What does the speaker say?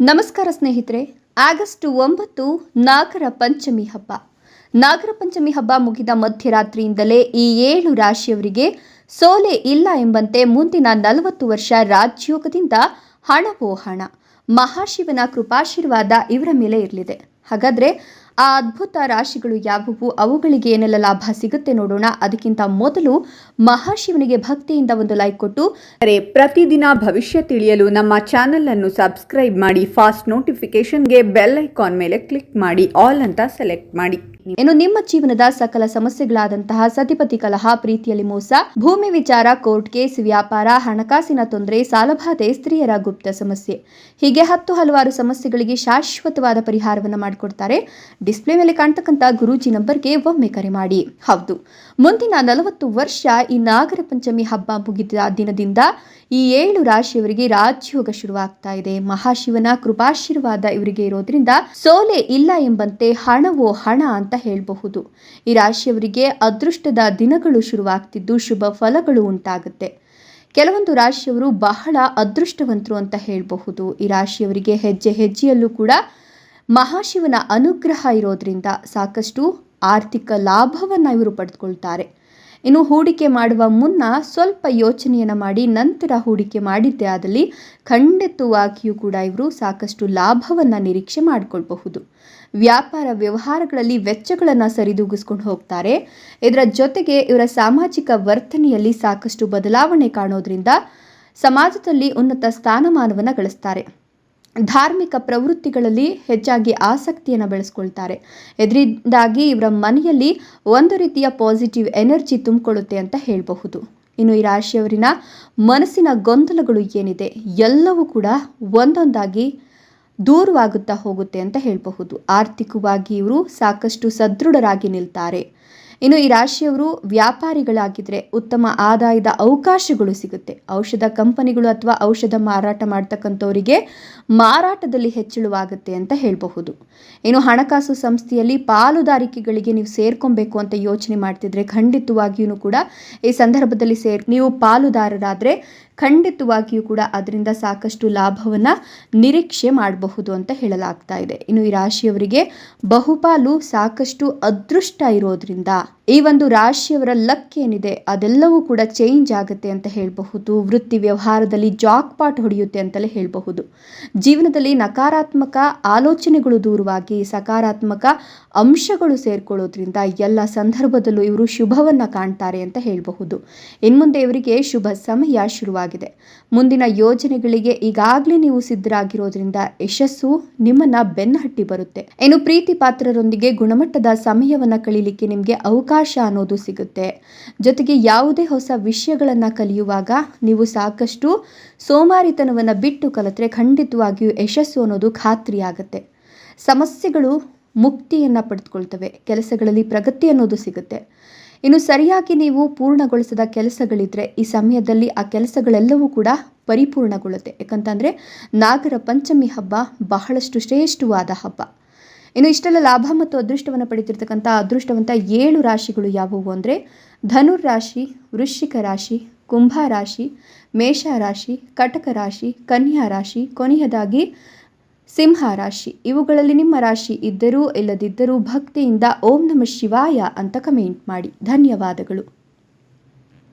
ನಮಸ್ಕಾರ ಸ್ನೇಹಿತರೆ, ಆಗಸ್ಟ್ ಒಂಬತ್ತು ನಾಗರ ಪಂಚಮಿ ಹಬ್ಬ. ನಾಗರ ಪಂಚಮಿ ಹಬ್ಬ ಮುಗಿದ ಮಧ್ಯರಾತ್ರಿಯಿಂದಲೇ ಈ ಏಳು ರಾಶಿಯವರಿಗೆ ಸೋಲೆ ಇಲ್ಲ ಎಂಬಂತೆ ಮುಂದಿನ ನಲವತ್ತು ವರ್ಷ ರಾಜ್ಯೋಗದಿಂದ ಹಣವೋ ಹಣ. ಮಹಾಶಿವನ ಕೃಪಾಶೀರ್ವಾದ ಇವರ ಮೇಲೆ ಇರಲಿದೆ. ಹಾಗಾದ್ರೆ ಆ ಅದ್ಭುತ ರಾಶಿಗಳು ಯಾವುವು? ಅವುಗಳಿಗೆ ಏನೆಲ್ಲ ಲಾಭ ಸಿಗುತ್ತೆ ನೋಡೋಣ. ಅದಕ್ಕಿಂತ ಮೊದಲು ಮಹಾಶಿವನಿಗೆ ಭಕ್ತಿಯಿಂದ ಒಂದು ಲೈಕ್ ಕೊಟ್ಟು ಪ್ರತಿದಿನ ಭವಿಷ್ಯ ತಿಳಿಯಲು ನಮ್ಮ ಚಾನೆಲ್ ಅನ್ನು ಸಬ್ಸ್ಕ್ರೈಬ್ ಮಾಡಿ ಫಾಸ್ಟ್ ನೋಟಿಫಿಕೇಶನ್ಗೆ ಬೆಲ್ ಐಕಾನ್ ಮೇಲೆ ಕ್ಲಿಕ್ ಮಾಡಿ ಆಲ್ ಅಂತ ಸೆಲೆಕ್ಟ್ ಮಾಡಿ. ಇನ್ನು ನಿಮ್ಮ ಜೀವನದ ಸಕಲ ಸಮಸ್ಯೆಗಳಾದಂತಹ ಸತಿಪತಿ ಕಲಹ, ಪ್ರೀತಿಯಲ್ಲಿ ಮೋಸ, ಭೂಮಿ ವಿಚಾರ, ಕೋರ್ಟ್ ಕೇಸ್, ವ್ಯಾಪಾರ, ಹಣಕಾಸಿನ ತೊಂದರೆ, ಸಾಲಬಾಧೆ, ಸ್ತ್ರೀಯರ ಗುಪ್ತ ಸಮಸ್ಯೆ. ಹೀಗೆ ಹತ್ತು ಹಲವಾರು ಸಮಸ್ಯೆಗಳಿಗೆ ಶಾಶ್ವತವಾದ ಪರಿಹಾರವನ್ನು ಮಾಡಿಕೊಡ್ತಾರೆ. ಡಿಸ್ಪ್ಲೇ ಮೇಲೆ ಕಾಣ್ತಕ್ಕಂಥ ಗುರೂಜಿ ನಂಬರ್ಗೆ ಒಮ್ಮೆ ಕರೆ ಮಾಡಿ. ಹೌದು. ಮುಂದಿನ ನಲವತ್ತು ವರ್ಷ ಈ ನಾಗರ ಪಂಚಮಿ ಹಬ್ಬ ಮುಗಿದ ದಿನದಿಂದ ಈ ಏಳು ರಾಶಿಯವರಿಗೆ ರಾಜಯೋಗ ಶುರುವಾಗ್ತಾ ಇದೆ. ಮಹಾಶಿವನ ಕೃಪಾಶೀರ್ವಾದ ಇವರಿಗೆ ಇರೋದ್ರಿಂದ ಸೋಲೆ ಇಲ್ಲ ಎಂಬಂತೆ ಹಣವೋ ಹಣ ಅಂತ ಹೇಳಬಹುದು. ಈ ರಾಶಿಯವರಿಗೆ ಅದೃಷ್ಟದ ದಿನಗಳು ಶುರುವಾಗ್ತಿದ್ದು ಶುಭ ಫಲಗಳು ಉಂಟಾಗುತ್ತೆ. ಕೆಲವೊಂದು ರಾಶಿಯವರು ಬಹಳ ಅದೃಷ್ಟವಂತರು ಅಂತ ಹೇಳಬಹುದು. ಈ ರಾಶಿಯವರಿಗೆ ಹೆಜ್ಜೆ ಹೆಜ್ಜೆಯಲ್ಲೂ ಕೂಡ ಮಹಾಶಿವನ ಅನುಗ್ರಹ ಇರೋದ್ರಿಂದ ಸಾಕಷ್ಟು ಆರ್ಥಿಕ ಲಾಭವನ್ನು ಇವರು ಪಡೆದುಕೊಳ್ತಾರೆ ಇನ್ನು ಹೂಡಿಕೆ ಮಾಡುವ ಮುನ್ನ ಸ್ವಲ್ಪ ಯೋಚನೆಯನ್ನು ಮಾಡಿ, ನಂತರ ಹೂಡಿಕೆ ಮಾಡಿದ್ದೇ ಆದಲ್ಲಿ ಖಂಡಿತವಾಗಿಯೂ ಕೂಡ ಇವರು ಸಾಕಷ್ಟು ಲಾಭವನ್ನು ನಿರೀಕ್ಷೆ ಮಾಡಿಕೊಳ್ಬಹುದು. ವ್ಯಾಪಾರ ವ್ಯವಹಾರಗಳಲ್ಲಿ ವೆಚ್ಚಗಳನ್ನು ಸರಿದೂಗಿಸ್ಕೊಂಡು ಹೋಗ್ತಾರೆ. ಇದರ ಜೊತೆಗೆ ಇವರ ಸಾಮಾಜಿಕ ವರ್ತನೆಯಲ್ಲಿ ಸಾಕಷ್ಟು ಬದಲಾವಣೆ ಕಾಣೋದ್ರಿಂದ ಸಮಾಜದಲ್ಲಿ ಉನ್ನತ ಸ್ಥಾನಮಾನವನ್ನು ಗಳಿಸ್ತಾರೆ. ಧಾರ್ಮಿಕ ಪ್ರವೃತ್ತಿಗಳಲ್ಲಿ ಹೆಚ್ಚಾಗಿ ಆಸಕ್ತಿಯನ್ನು ಬೆಳೆಸ್ಕೊಳ್ತಾರೆ. ಇದರಿಂದಾಗಿ ಇವರ ಮನೆಯಲ್ಲಿ ಒಂದು ರೀತಿಯ ಪಾಸಿಟಿವ್ ಎನರ್ಜಿ ತುಂಬಿಕೊಳ್ಳುತ್ತೆ ಅಂತ ಹೇಳಬಹುದು. ಇನ್ನು ಈ ರಾಶಿಯವರಿನ ಮನಸ್ಸಿನ ಗೊಂದಲಗಳು ಏನಿದೆ, ಎಲ್ಲವೂ ಕೂಡ ಒಂದೊಂದಾಗಿ ದೂರವಾಗುತ್ತಾ ಹೋಗುತ್ತೆ ಅಂತ ಹೇಳಬಹುದು. ಆರ್ಥಿಕವಾಗಿ ಇವರು ಸಾಕಷ್ಟು ಸದೃಢರಾಗಿ ನಿಲ್ತಾರೆ. ಇನ್ನು ಈ ರಾಶಿಯವರು ವ್ಯಾಪಾರಿಗಳಾಗಿದ್ದರೆ ಉತ್ತಮ ಆದಾಯದ ಅವಕಾಶಗಳು ಸಿಗುತ್ತೆ. ಔಷಧ ಕಂಪನಿಗಳು ಅಥವಾ ಔಷಧ ಮಾರಾಟ ಮಾಡ್ತಕ್ಕಂಥವರಿಗೆ ಮಾರಾಟದಲ್ಲಿ ಹೆಚ್ಚಳವಾಗುತ್ತೆ ಅಂತ ಹೇಳಬಹುದು. ಇನ್ನು ಹಣಕಾಸು ಸಂಸ್ಥೆಯಲ್ಲಿ ಪಾಲುದಾರಿಕೆಗಳಿಗೆ ನೀವು ಸೇರ್ಕೊಬೇಕು ಅಂತ ಯೋಚನೆ ಮಾಡ್ತಿದ್ರೆ ಖಂಡಿತವಾಗಿಯೂ ಕೂಡ ಈ ಸಂದರ್ಭದಲ್ಲಿ ಸೇರ್ ನೀವು ಪಾಲುದಾರರಾದರೆ ಖಂಡಿತವಾಗಿಯೂ ಕೂಡ ಅದರಿಂದ ಸಾಕಷ್ಟು ಲಾಭವನ್ನು ನಿರೀಕ್ಷೆ ಮಾಡಬಹುದು ಅಂತ ಹೇಳಲಾಗ್ತಾ ಇದೆ. ಇನ್ನು ಈ ರಾಶಿಯವರಿಗೆ ಬಹುಪಾಲು ಸಾಕಷ್ಟು ಅದೃಷ್ಟ ಇರೋದ್ರಿಂದ ಈ ಒಂದು ರಾಶಿಯವರ ಲಕ್ ಏನಿದೆ, ಅದೆಲ್ಲವೂ ಕೂಡ ಚೇಂಜ್ ಆಗುತ್ತೆ ಅಂತ ಹೇಳಬಹುದು. ವೃತ್ತಿ ವ್ಯವಹಾರದಲ್ಲಿ ಜಾಕ್ ಪಾಟ್ ಹೊಡೆಯುತ್ತೆ ಅಂತಲೇ ಹೇಳಬಹುದು. ಜೀವನದಲ್ಲಿ ನಕಾರಾತ್ಮಕ ಆಲೋಚನೆಗಳು ದೂರವಾಗಿ, ಸಕಾರಾತ್ಮಕ ಅಂಶಗಳು ಸೇರಿಕೊಳ್ಳೋದ್ರಿಂದ ಎಲ್ಲ ಸಂದರ್ಭದಲ್ಲೂ ಇವರು ಶುಭವನ್ನು ಕಾಣ್ತಾರೆ ಅಂತ ಹೇಳಬಹುದು. ಇನ್ಮುಂದೆ ಇವರಿಗೆ ಶುಭ ಸಮಯ ಶುರುವಾಗಿದೆ. ಮುಂದಿನ ಯೋಜನೆಗಳಿಗೆ ಈಗಾಗಲೇ ನೀವು ಸಿದ್ಧರಾಗಿರೋದ್ರಿಂದ ಯಶಸ್ಸು ನಿಮ್ಮನ್ನ ಬೆನ್ನಹಟ್ಟಿ ಬರುತ್ತೆ. ಇನ್ನು ಪ್ರೀತಿ ಪಾತ್ರರೊಂದಿಗೆ ಗುಣಮಟ್ಟದ ಸಮಯವನ್ನು ಕಳೀಲಿಕ್ಕೆ ನಿಮಗೆ ಅವಕಾಶ ಅನ್ನೋದು ಸಿಗುತ್ತೆ. ಜೊತೆಗೆ ಯಾವುದೇ ಹೊಸ ವಿಷಯಗಳನ್ನು ಕಲಿಯುವಾಗ ನೀವು ಸಾಕಷ್ಟು ಸೋಮಾರಿತನವನ್ನು ಬಿಟ್ಟು ಕಲಿತ್ರೆ ಖಂಡಿತವಾಗಿಯೂ ಯಶಸ್ಸು ಅನ್ನೋದು ಖಾತ್ರಿಯಾಗುತ್ತೆ ಸಮಸ್ಯೆಗಳು ಮುಕ್ತಿಯನ್ನು ಪಡೆದುಕೊಳ್ತವೆ. ಕೆಲಸಗಳಲ್ಲಿ ಪ್ರಗತಿ ಅನ್ನೋದು ಸಿಗುತ್ತೆ. ಇನ್ನು ಸರಿಯಾಗಿ ನೀವು ಪೂರ್ಣಗೊಳಿಸಿದ ಕೆಲಸಗಳಿದ್ರೆ ಈ ಸಮಯದಲ್ಲಿ ಆ ಕೆಲಸಗಳೆಲ್ಲವೂ ಕೂಡ ಪರಿಪೂರ್ಣಗೊಳ್ಳುತ್ತೆ. ಯಾಕಂತಂದರೆ ನಾಗರ ಪಂಚಮಿ ಹಬ್ಬ ಬಹಳಷ್ಟು ಶ್ರೇಷ್ಠವಾದ ಹಬ್ಬ. ಇನ್ನು ಇಷ್ಟೆಲ್ಲ ಲಾಭ ಮತ್ತು ಅದೃಷ್ಟವನ್ನು ಪಡೆಯುತ್ತಿರ್ತಕ್ಕಂಥ ಅದೃಷ್ಟವಂತ ಏಳು ರಾಶಿಗಳು ಯಾವುವು ಅಂದರೆ ಧನುರ್ ರಾಶಿ ವೃಶ್ಚಿಕ ರಾಶಿ, ಕುಂಭ ರಾಶಿ, ಮೇಷ ರಾಶಿ, ಕಟಕ ರಾಶಿ, ಕನ್ಯಾ ರಾಶಿ, ಕೊನೆಯದಾಗಿ ಸಿಂಹ ರಾಶಿ. ಇವುಗಳಲ್ಲಿ ನಿಮ್ಮ ರಾಶಿ ಇದ್ದರೂ ಇಲ್ಲದಿದ್ದರೂ ಭಕ್ತಿಯಿಂದ ಓಂ ನಮ ಶಿವಾಯ ಅಂತ ಕಮೆಂಟ್ ಮಾಡಿ. ಧನ್ಯವಾದಗಳು.